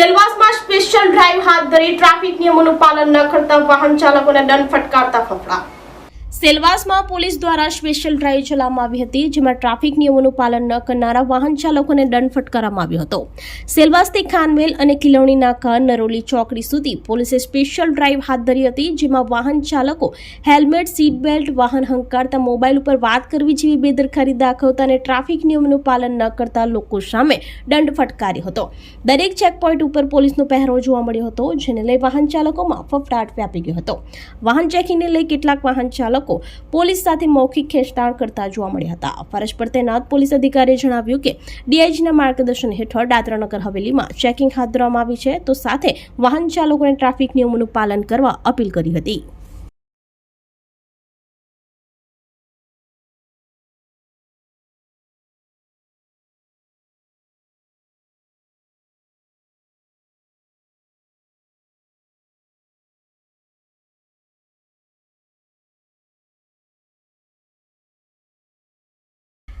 સેલવાસમાં special drive હાથ ધરી traffic નિયમોનું પાલન ન કરતા વાહન ચાલકોને દંડ ફટકારતા ફફડા. સેલવાસમાં પોલીસ દ્વારા સ્પેશિયલ ડ્રાઈવ ચલાવવામાં આવી હતી, જેમાં ટ્રાફિક નિયમોનું પાલન ન કરનારા વાહન ચાલકોને દંડ ફટકારવામાં આવ્યો હતો. સેલવાસથી ખાનવેલ અને ખીલવણી નાકા નરોલી ચોકડી સુધી પોલીસે સ્પેશિયલ ડ્રાઈવ હાથ ધરી હતી, જેમાં વાહન ચાલકો હેલ્મેટ સીટ બેલ્ટ વાહન હંકારતા મોબાઈલ ઉપર વાત કરવી જેવી બેદરકારી દાખવતા અને ટ્રાફિક નિયમોનું પાલન ન કરતા લોકો સામે દંડ ફટકાર્યો હતો. દરેક ચેકપોઇન્ટ ઉપર પોલીસનો પહેરો જોવા મળ્યો હતો, જેને લઈ વાહન ચાલકોમાં ફફડાટ વ્યાપી ગયો હતો. વાહન ચેકિંગને લઈ કેટલાક વાહન ચાલકો પોલીસ સાથે મૌખિક ખેંચતાણ કરતા જોવા મળ્યા હતા. ફરજ પર તૈનાત પોલીસ અધિકારીએ જણાવ્યું કે, ડીઆઈજીના માર્ગદર્શન હેઠળ દાદરાનગર હવેલીમાં ચેકિંગ હાથ ધરવામાં આવી છે. તો સાથે વાહન ચાલકોને ટ્રાફિક નિયમોનું પાલન કરવા અપીલ કરી હતી.